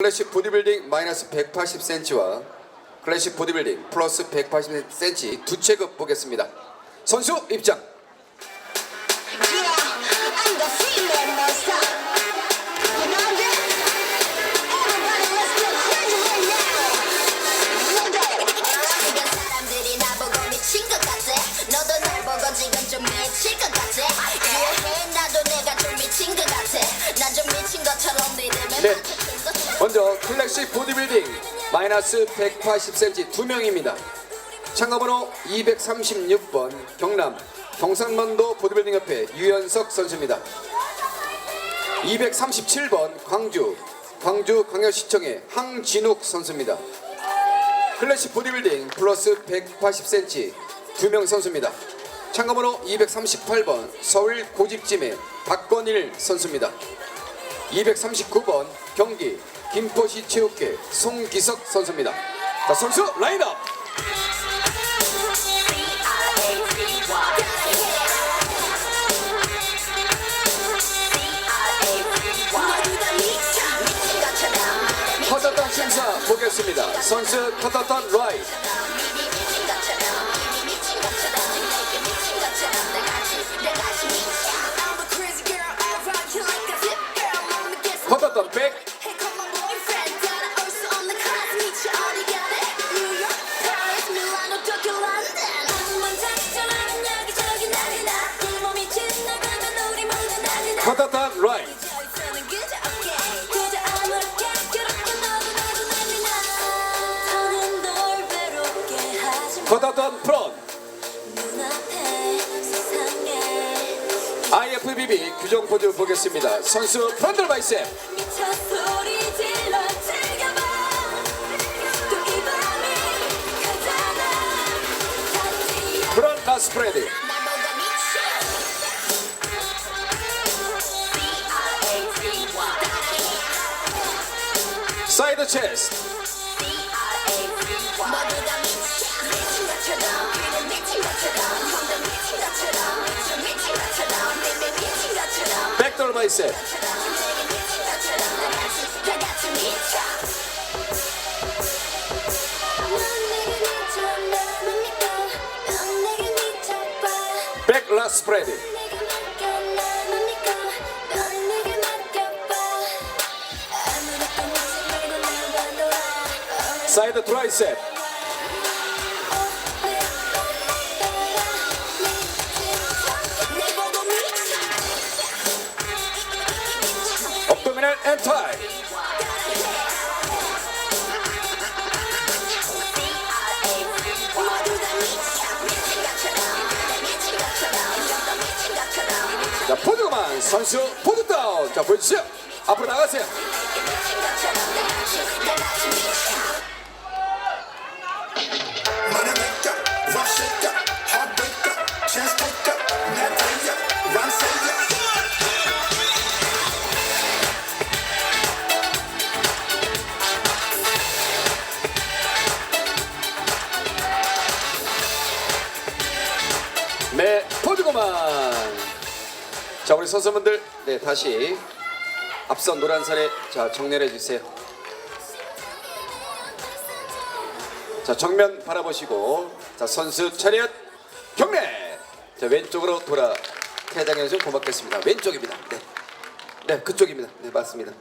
클래식 보디빌딩 마이너스 180cm와 클래식 보디빌딩 플러스 180cm 두 체급 보겠습니다. 선수 입장. Yeah, 클래식 보디빌딩 마이너스 180cm 두 명입니다. 참가번호 236번 경남 경상만도 보디빌딩 협회 유연석 선수입니다. 237번 광주 광주 광역시청의 항진욱 선수입니다. 클래식 보디빌딩 플러스 180cm 두 명 선수입니다. 참가번호 238번 서울 고집짐의 박건일 선수입니다. 239번 경기 김포시 체육회 송기석 선수입니다. 자, 선수 라인업. 커다란 심사 보겠습니다. 선수 커다란 라인. 커다란 라인. 커다란 프론. IFBB 규정 포즈 보겠습니다. 선수 프런들 바이셉. 프런 라 스프레드. 사이드 체스트. 모두 다미 사이드 트라이셉. 업도미널 엔타이. 자 포즈만 선수 포즈 다운. 자 보여주세요. 앞으로 나가세요. 네 포즈고만. 자 우리 선수분들 네 다시 앞선 노란선에 자 정렬해 주세요. 자 정면 바라보시고 자 선수 차렷 경례. 자 왼쪽으로 돌아 주시면 고맙겠습니다. 왼쪽입니다. 네. 네 그쪽입니다. 네 맞습니다.